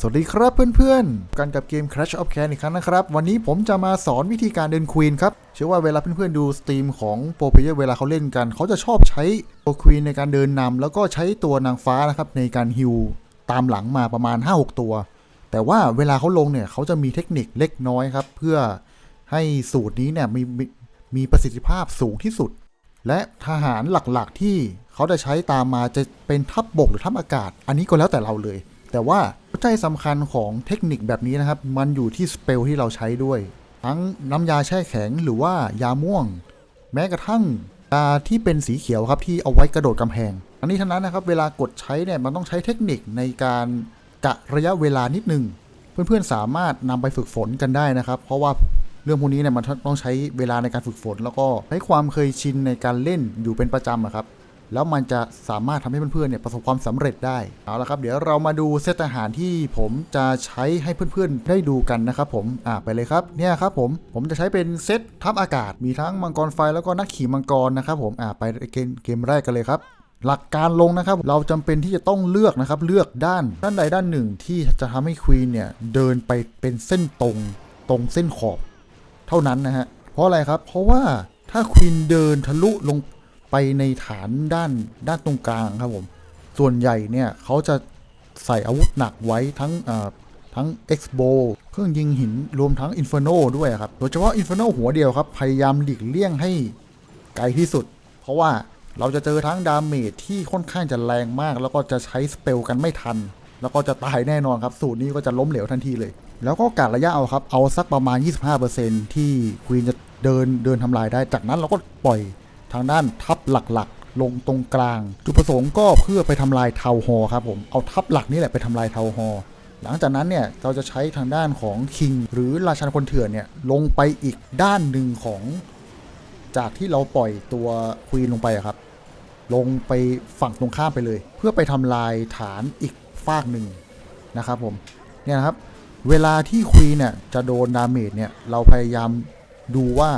สวัสดีครับเพื่อนๆ กันกับเกม Crash of Can อีกครั้งนะครับ วันนี้ผมจะมาสอนวิธีการเดินควีนครับ เชื่อว่าเวลาเพื่อนๆดูสตรีมของโปรเพเยอร์เวลาเขาเล่นกัน เขาจะชอบใช้ตัวควีนในการเดินนำแล้วก็ใช้ตัวนางฟ้านะครับในการฮิวตามหลังมาประมาณ 5-6 ตัว แต่ว่าเวลาเขาลงเนี่ยเขาจะมีเทคนิคเล็กน้อยครับ เพื่อให้สูตรนี้เนี่ยมีมีมีประสิทธิภาพสูงที่สุด และทหารหลักๆที่เขาจะใช้ตามมาจะเป็นทัพบบกหรือทัพอากาศ อันนี้ก็แล้วแต่เราเลย แต่ว่าหัวใจสำคัญของเทคนิคแบบนี้นะครับ มันอยู่ที่สเปลที่เราใช้ด้วย ทั้งน้ำยาแช่แข็งหรือว่ายาม่วง แม้กระทั่งยาที่เป็นสีเขียวครับที่เอาไว้กระโดดกำแพง อันนี้ทั้งนั้นนะครับ เวลากดใช้เนี่ยมันต้องใช้เทคนิคในการกะระยะเวลานิดนึง เพื่อนๆสามารถนำไปฝึกฝนกันได้นะครับ เพราะว่าเรื่องพวกนี้เนี่ยมันต้องใช้เวลาในการฝึกฝน แล้วก็ใช้ความเคยชินในการเล่นอยู่เป็นประจำครับ แล้วมันจะสามารถทำให้เพื่อนๆเนี่ยประสบความสำเร็จได้เอาละครับ เดี๋ยวเรามาดูเซตอาหารที่ผมจะใช้ให้เพื่อนๆได้ดูกันนะครับผมอ่าไปเลยครับเนี่ยครับผมผมจะใช้เป็นเซตทัพอากาศมีทั้งมังกรไฟแล้วก็นักขี่มังกรนะครับผมอ่าไปเกมเกมแรกกันเลยครับหลักการลงนะครับ เราจำเป็นที่จะต้องเลือกนะครับ เลือกด้านด้านใดด้านหนึ่งที่จะทำให้ควีนเนี่ย เดินไปเป็นเส้นตรงตรงเส้นขอบ เท่านั้นนะฮะ เพราะอะไรครับ เพราะว่าถ้าควีนเดินทะลุลง ไปในฐานด้านด้านตรงกลางครับผม ส่วนใหญ่เนี่ยเขาจะใส่อาวุธหนักไว้ทั้งเอ่อทั้ง X b o เครื่องยิงหินรวมทั้ง Inferno ด้วยครับ โดยเฉพาะ Inferno หัวเดียวครับ พยายามหลีกเลี่ยงให้ไกลที่สุด เพราะว่าเราจะเจอทั้งดาเมจที่ค่อนข้างจะแรงมาก แล้วก็จะใช้สเปลกันไม่ทัน แล้วก็จะตายแน่นอนครับ สูตรนี้ก็จะล้มเหลวทันทีเลย แล้วก็การระยะเอาครับ เอาสักประมาณ 25%ที่ควีนจะเดินเดินทำลายได้ จากนั้นเราก็ปล่อย ทางด้านทัพหลักๆ ลงตรงกลาง จุดประสงค์ก็เพื่อไปทำลายเทาฮอครับผมเอาทัพหลักนี่แหละไปทำลายเทาฮอหลังจากนั้นเนี่ยเราจะใช้ทางด้านของคิงหรือราชันคนเถื่อนเนี่ยลงไปอีกด้านหนึ่งของจากที่เราปล่อยตัวควีนลงไปครับ ลงไปฝั่งตรงข้ามไปเลย เพื่อไปทำลายฐานอีกฝากหนึ่งนะครับผมเนี่ยนะครับ เวลาที่ควีนเนี่ยจะโดนดาเมจเนี่ยเราพยายามดูว่า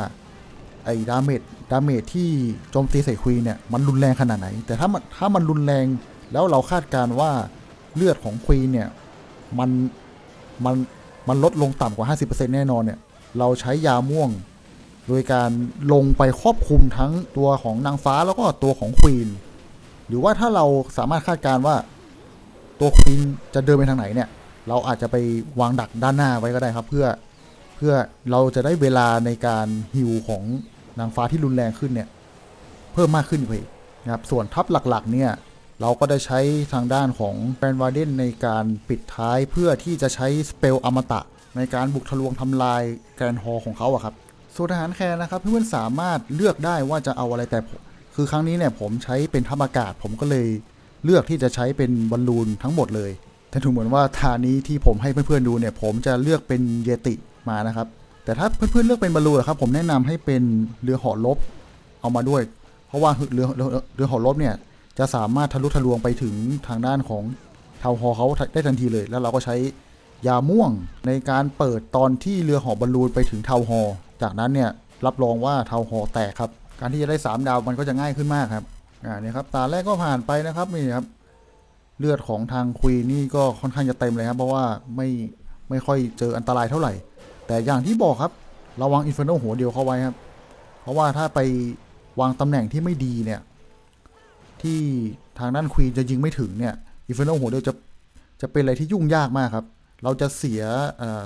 ไอ้ดาเมจดาเมจที่โจมตีใส่ควีนเนี่ยมันรุนแรงขนาดไหน แต่ถ้ามันถ้ามันรุนแรงแล้วเราคาดการว่าเลือดของควีนเนี่ยมันมันมันลดลงต่ำกว่า 50%แน่นอนเนี่ยเราใช้ยาม่วง โดยการลงไปครอบคลุมทั้งตัวของนางฟ้าแล้วก็ตัวของควีนหรือว่าถ้าเราสามารถคาดการว่าตัวควีนจะเดินไปทางไหนเนี่ยเราอาจจะไปวางดักด้านหน้าไว้ก็ได้ครับ เพื่อเพื่อเราจะได้เวลาในการฮิวของ นางฟ้าที่รุนแรงขึ้นเนี่ยเพิ่มมากขึ้นไปอีกนะครับส่วนทัพหลักๆเนี่ยเราก็ได้ใช้ทางด้านของแฟนวาเดนในการปิดท้ายเพื่อที่จะใช้สเปลอมตะ ในการบุกทะลวงทำลายแกรนฮอลของเขาอะครับส่วนทหารแคร์นะครับเพื่อนๆสามารถเลือกได้ว่าจะเอาอะไรแต่คือครั้งนี้เนี่ยผมใช้เป็นทัพอากาศ ผมก็เลยเลือกที่จะใช้เป็นบอลลูนทั้งหมดเลยแต่ถึงเหมือนว่าทานี้ที่ผมให้เพื่อนๆดูเนี่ยผมจะเลือกเป็นเยติมานะครับ แต่ถ้าเพื่อนๆเลือกเป็นบอลลูนครับผมแนะนำให้เป็นเรือหอลบเอามาด้วย เพราะว่าเรือเรือเรือเหอลบเนี่ยจะสามารถทะลุทะลวงไปถึงทางด้านของเทาฮอเขาได้ทันทีเลย แล้วเราก็ใช้ยาม่วงในการเปิดตอนที่เรือหอบอลลูนไปถึงเทาฮอจากนั้นเนี่ยรับรองว่าเทาฮอแตกครับ การที่จะได้ 3 ดาวมันก็จะง่ายขึ้นมากครับอ่าเนี่ยครับตาแรกก็ผ่านไปนะครับนี่ครับเลือดของทางควีนี่ก็ค่อนข้างจะเต็มเลยครับ เพราะว่าไม่ไม่ค่อยเจออันตรายเท่าไหร่ แต่อย่างที่บอกครับ ระวังอินฟ r โนหัวเดียวเข้าไว้ครับ เพราะว่าถ้าไปวางตำแหน่งที่ไม่ดีเนี่ย ที่ทางด้านควีนจะยิงไม่ถึงเนี่ยอินฟ r โนหัวเดียวจะจะเป็นอะไรที่ยุ่งยากมากครับ เราจะเสีย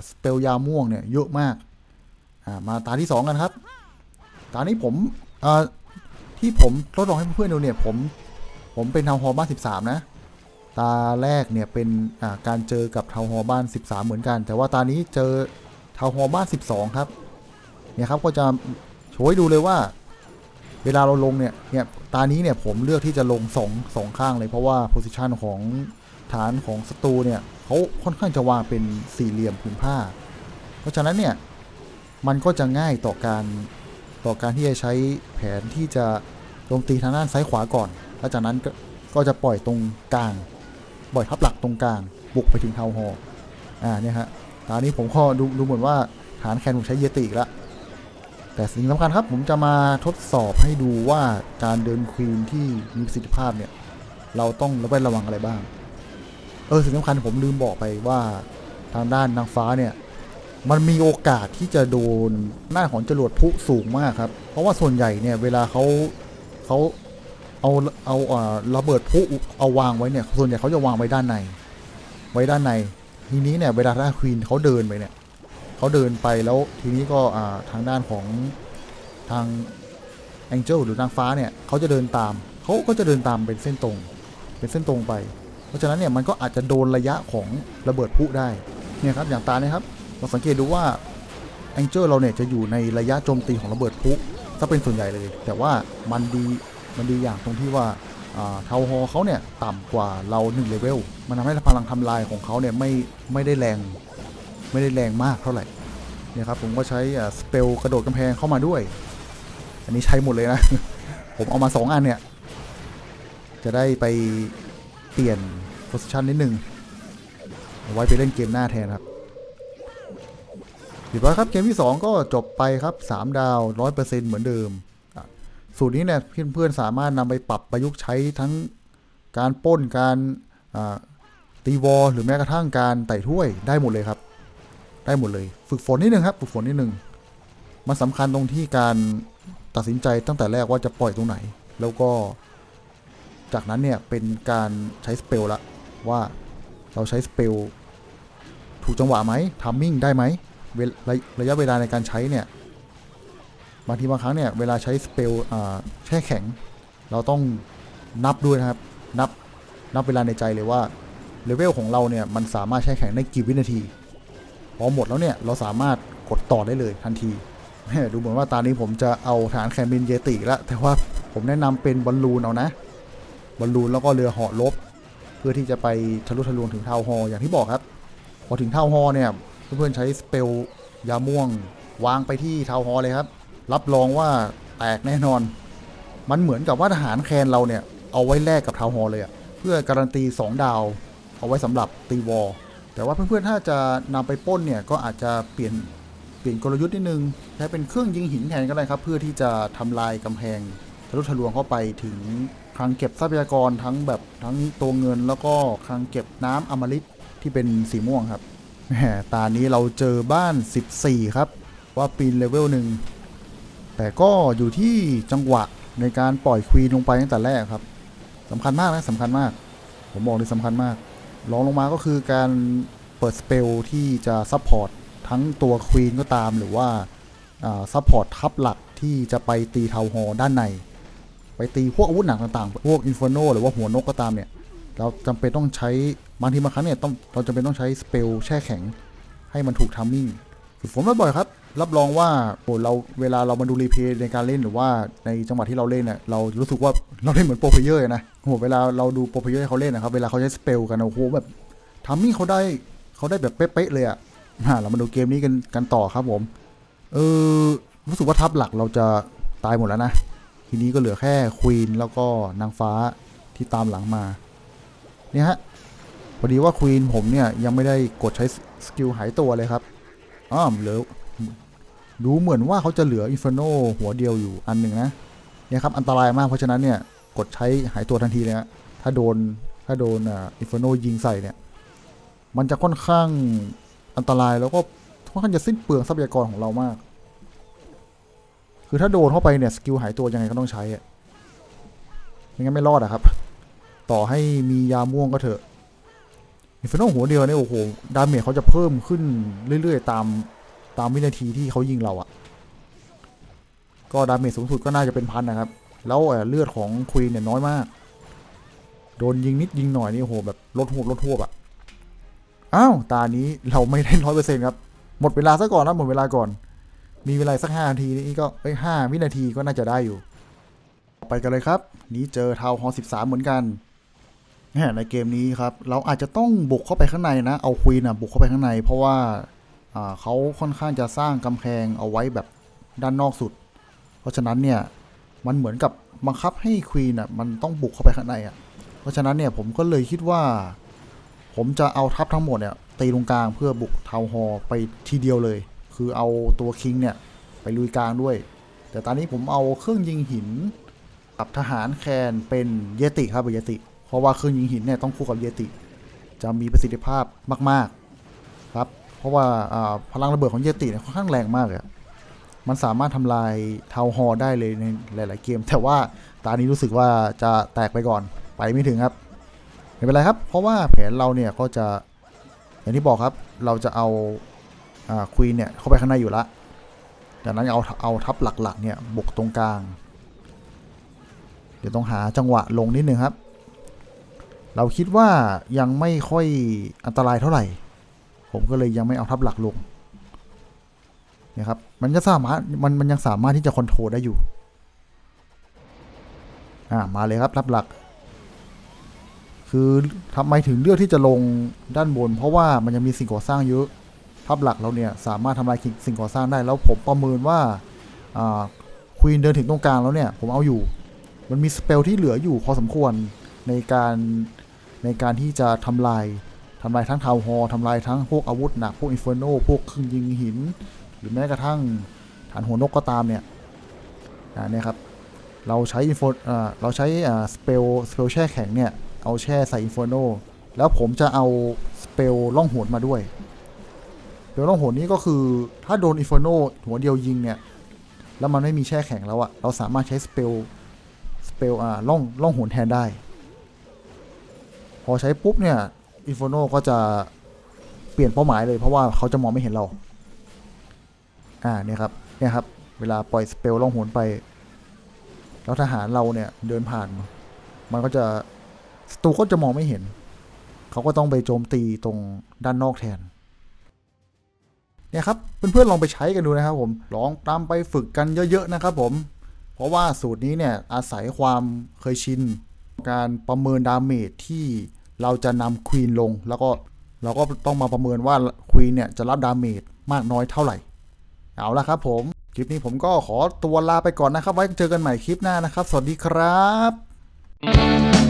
สเปลยาม่วงเนี่ยเยอะมากมาตาที่ 2 กันครับ ตานี้ผมเอ่อที่ผมทดลองให้เพื่อนๆดูเนี่ยผมผมเป็นเทาฮอบ้าน 13 นะ ตาแรกเนี่ยเป็นอ่าการเจอกับเทาฮอบ้าน 13 เหมือนกัน แต่ว่าตานี้เจอ เทาฮอบ้าน 12 ครับ เนี่ยครับก็จะโชว์ให้ดูเลยว่า เวลาเราลงเนี่ยเนี่ยตานี้เนี่ยผมเลือกที่จะลงสองสองข้างเลยเพราะว่าโพสิชันของฐานของศัตรูเนี่ยเขาค่อนข้างจะวางเป็นสี่เหลี่ยมผืนผ้า เพราะฉะนั้นเนี่ยมันก็จะง่ายต่อการต่อการที่จะใช้แผนที่จะโจมตีทางด้านซ้ายขวาก่อน แล้วจากนั้นก็ก็จะปล่อยตรงกลาง ปล่อยทับหลักตรงกลาง บุกไปถึงเทาฮออ่าเนี่ยฮะ ตอนนี้ผมก็ดูดูเหมือนว่าฐานแคนผมใช้เยติอีกแล้วแต่สิ่งสำคัญครับผมจะมาทดสอบให้ดูว่าการเดินควีนที่มีประสิทธิภาพเนี่ย เราต้องระมัดระวังอะไรบ้างก็อสิ่งสำคัญผมลืมบอกไปว่าทางด้านนางฟ้าเนี่ย มันมีโอกาสที่จะโดนหน้าของจรวดพุสูงมากครับ เพราะว่าส่วนใหญ่เนี่ยเวลาเขาเขาเอาเอาอ่อระเบิดพุเอาวางไว้เนี่ย ส่วนใหญ่เขาจะวางไว้ด้านใน ไว้ด้านใน ทีนี้เนี่ยเวลาถ้าควีนเขาเดินไปเนี่ยเขาเดินไปแล้วทีนี้ก็อ่าทางด้านของทางแองเจิลหรือนางฟ้าเนี่ยเขาจะเดินตามเขาก็จะเดินตามเป็นเส้นตรง เป็นเส้นตรงไป เพราะฉะนั้นเนี่ยมันก็อาจจะโดนระยะของระเบิดพุได้เนี่ยครับอย่างตาเนี่ยครับเราสังเกตดูว่าแองเจิลเราเนี่ยจะอยู่ในระยะโจมตีของระเบิดพุถ้าเป็นส่วนใหญ่เลย แต่ว่ามันดีมันดีอย่างตรงที่ว่า เทาฮอเขาเนี่ยต่ำกว่าเรา1เลเวลมันทำให้พลังทำลายของเขาเนี่ยไม่ไม่ได้แรงไม่ได้แรงมากเท่าไหร่เนี่ยครับผมก็ใช้สเปลกระโดดกำแพงเข้ามาด้วย อันนี้ใช้หมดเลยนะ ผมเอามา 2 อันเนี่ย จะได้ไปเปลี่ยนโพสชันนิดนึงเอาไว้ไปเล่นเกมหน้าแทนครับถือว่าครับเกมที่ 2 ก็จบไปครับ 3 ดาว 100%เหมือนเดิม สูตรนี้เนี่ยเพื่อนๆสามารถนำไปปรับประยุกต์ใช้ทั้งการป้นการตีวอลหรือแม้กระทั่งการไต่ถ้วยได้หมดเลยครับ ได้หมดเลย ฝึกฝนนิดนึงครับ ฝึกฝนนิดนึงมันสำคัญตรงที่การตัดสินใจตั้งแต่แรกว่าจะปล่อยตรงไหน แล้วก็ จากนั้นเนี่ยเป็นการใช้สเปลละว่าเราใช้สเปลถูกจังหวะไหมทัมมิ่งได้ไหมระยะเวลาในการใช้เนี่ย บางทีบางครั้งเนี่ยเวลาใช้สเปลแช่แข็ง เราต้องนับด้วยนะครับ นับนับเวลาในใจเลยว่าเลเวลของเราเนี่ยมันสามารถแช่แข็งได้กี่วินาที พอหมดแล้วเนี่ยเราสามารถกดต่อได้เลยทันทีแม่ดูเหมือนว่าตอนนี้ผมจะเอาฐานแคมบินเยติล้วแต่ว่าผมแนะนำเป็นบอลลูนเอานะบอลลูนแล้วก็เรือเหาะลบ เพื่อที่จะไปทะลุทะลวงถึงเท่าฮอร์อย่างที่บอกครับ พอถึงเท่าฮอร์เนี่ยเพื่อนๆใช้สเปลยาม่วงวางไปที่เท่าฮอร์เลยครับ รับรองว่าแตกแน่นอน มันเหมือนกับว่าทหารแคนเราเนี่ย เอาไว้แลกกับทาวฮอลล์เลยอะเพื่อการันตี 2 ดาว เอาไว้สำหรับตีวอลแต่ว่าเพื่อนๆถ้าจะนำไปป้นเนี่ยก็อาจจะเปลี่ยนเปลี่ยนกลยุทธ์นิดนึงใช้เป็นเครื่องยิงหินแทนก็ได้ครับ เพื่อที่จะทำลายกำแพงทะลุทะลวงเข้าไปถึงคลังเก็บทรัพยากรทั้งแบบทั้งตัวเงินแล้วก็คลังเก็บน้ำอมฤตที่เป็นสีม่วงครับแหมตานี้เราเจอบ้าน 14 ครับ ว่าปีนเลเวลหนึ่ง แต่ก็อยู่ที่จังหวะในการปล่อยควีนลงไปตั้งแต่แรกครับสำคัญมากนะสำคัญมาก ผมบอกเลยสำคัญมากรองลงมาก็คือการเปิดสเปลที่จะซัพพอร์ตทั้งตัวควีนก็ตามหรือว่าซัพพอร์ตทับหลักที่จะไปตีเทาฮอด้านใน ไปตีพวกอาวุธหนักต่างๆ พวกอินฟ r โนหรือว่าหัวนกก็ตามเนี่ย เราจำเป็นต้องใช้บางทีบางครั้งเนี่ยต้องเราจำเป็นต้องใช้สเปลแช่แข็งให้มันถูกทัมมิ่ง ฝึกฝนบ่อยๆครับ รับรองว่าโอ้เราเวลาเรามาดูรีเพย์ในการเล่นหรือว่าในจังหวะที่เราเล่นเนี่ยเรารู้สึกว่าเราเล่นเหมือนโปรเพเยอร์นะโอ้โหเวลาเราดูโปรเพเยอร์เขาเล่นนะครับเวลาเขาใช้สเปลกันโอ้โหแบบทัมมิ่เขาได้เขาได้แบบเป๊ะๆเลยอะ่ะเรามาดูเกมนี้กันกันต่อครับผม เออรู้สึกว่าทัพหลักเราจะตายหมดแล้วนะ ทีนี้ก็เหลือแค่ควีนแล้วก็นางฟ้าที่ตามหลังมา เนี่ยฮะพอดีว่าควีนผมเนี่ยยังไม่ได้กดใช้สกิลหายตัวเลยครับ อ้อเหลือดูเหมือนว่าเขาจะเหลืออินฟ r โนหัวเดียวอยู่อันหนึ่งนะเนี่ยครับอันตรายมากเพราะฉะนั้นเนี่ยกดใช้หายตัวทันทีเลยฮะถ้าโดนถ้าโดนอ่อินฟ r โนยิงใส่เนี่ยมันจะค่อนข้างอันตรายแล้วก็ค่อนข้างจะสิ้นเปลืองทรัพยากรของเรามาก คือถ้าโดนเข้าไปเนี่ยสกิลหายตัวยังไงก็ต้องใช้อะไม่งั้นไม่รอดอะครับ ต่อให้มียาม่วงก็เถอะ อินฟินโนหัวเดียวเนี่ยโอ้โหดาเมจเขาจะเพิ่มขึ้นเรื่อย ๆ ตามตามวินาทีที่เขายิงเราอะก็ดาเมจสูงสุดก็น่าจะเป็นพันนะครับ แล้วเลือดของควีนเนี่ยน้อยมาก โดนยิงนิดยิงหน่อยนี่โอ้โหแบบลดหวบลดหวบอะอ้าวตานี้เราไม่ได้ร้อยเปอร์เซ็นต์ครับ หมดเวลาซะก่อนนะหมดเวลาก่อน มีเวลาสักห้านาทีนี่ก็เอ้ห้าวินาทีก็น่าจะได้อยู่ ไปกันเลยครับ นี้เจอทาวฮอสิบสามเหมือนกัน ในเกมนี้ครับ เราอาจจะต้องบุกเข้าไปข้างในนะ เอาควีนอะบุกเข้าไปข้างใน เพราะว่าเขาค่อนข้างจะสร้างกำแพงเอาไว้แบบด้านนอกสุด เพราะฉะนั้นเนี่ยมันเหมือนกับบังคับให้ควีนอะมันต้องบุกเข้าไปข้างในอะ เพราะฉะนั้นเนี่ยผมก็เลยคิดว่า ผมจะเอาทัพทั้งหมดเนี่ยตีตรงกลางเพื่อบุกทาวฮอไปทีเดียวเลย คือเอาตัวคิงเนี่ยไปลุยกลางด้วย แต่ตอนนี้ผมเอาเครื่องยิงหินกับทหารแคนเป็นเยติครับเยติ ราะว่าเครื่องยิงหินเนี่ยต้องคู่กับเยติ จะมีประสิทธิภาพมาก ๆ ครับ เพราะว่าพลังระเบิดของเยติเนี่ยค่อนข้างแรงมากเลยอะมันสามารถทำลายทาวฮอร์ได้เลยในหลาย ๆ เกม แต่ว่าตานี้รู้สึกว่าจะแตกไปก่อนไปไม่ถึงครับไม่เป็นไรครับ เพราะว่าแผนเราเนี่ยก็จะอย่างที่บอกครับ เราจะเอาควีนเนี่ยเข้าไปข้างในอยู่ละจากนั้นเอาเอาทัพหลัก ๆ เนี่ยบุกตรงกลาง เดี๋ยวต้องหาจังหวะลงนิดนึงครับ เราคิดว่ายังไม่ค่อยอันตรายเท่าไหร่ ผมก็เลยยังไม่เอาทัพหลักลงนี่ยครับมันจะสามารถมันมันยังสามารถที่จะคอนโทรลได้อยู่อ่ามาเลยครับทัพหลัก คือทำไมถึงเลือกที่จะลงด้านบน เพราะว่ามันยังมีสิ่งก่อสร้างเยอะทัพหลักเราเนี่ยสามารถทำลายสิ่งก่อสร้างได้แล้วผมประเมินว่าควีนเดินถึงตรงกลางแล้วเนี่ยผมเอาอยู่ มันมีสเปลที่เหลืออยู่พอสมควรในการ ในการที่จะทำลายทำลายทั้งทาวฮอลล์ทำลายทั้งพวกอาวุธหนักพวกอินฟโนพวกเครื่องยิงหิน หรือแม้กระทั่งฐานหัวนกก็ตามเนี่ยอ่าเนี่ยครับเราใช้อินโฟเราใช้สเปลสเปลแช่แข็งเนี่ย เอาแช่ใส่อินฟโนแล้วผมจะเอาสเปลล่องหนมาด้วยสเปลล่องหนนี้ก็คือถ้าโดนอินฟโนหัวเดียวยิงเนี่ย แล้วมันไม่มีแช่แข็งแล้วอะเราสามารถใช้สเปลสเปลอ่าล่องล่องหนแทนได้ พอใช้ปุ๊บเนี่ยอินฟโนก็จะเปลี่ยนเป้าหมายเลยเพราะว่าเขาจะมองไม่เห็นเรา อ่าเนี่ยครับเนี่ยครับ เวลาปล่อยสเปลล่องหนไป แล้วทหารเราเนี่ยเดินผ่าน มันก็จะศัตรูก็จะมองไม่เห็น เขาก็ต้องไปโจมตีตรงด้านนอกแทน เนี่ยครับเพื่อนๆลองไปใช้กันดูนะครับผม ลองตามไปฝึกกันเยอะๆนะครับผม เพราะว่าสูตรนี้เนี่ยอาศัยความเคยชิน การประเมินดาเมจที่เราจะนำควีนลง แล้วก็เราก็ต้องมาประเมินว่าควีนเนี่ยจะรับดาเมจมากน้อยเท่าไหร่ เอาละครับผม คลิปนี้ผมก็ขอตัวลาไปก่อนนะครับ ไว้เจอกันใหม่คลิปหน้านะครับ สวัสดีครับ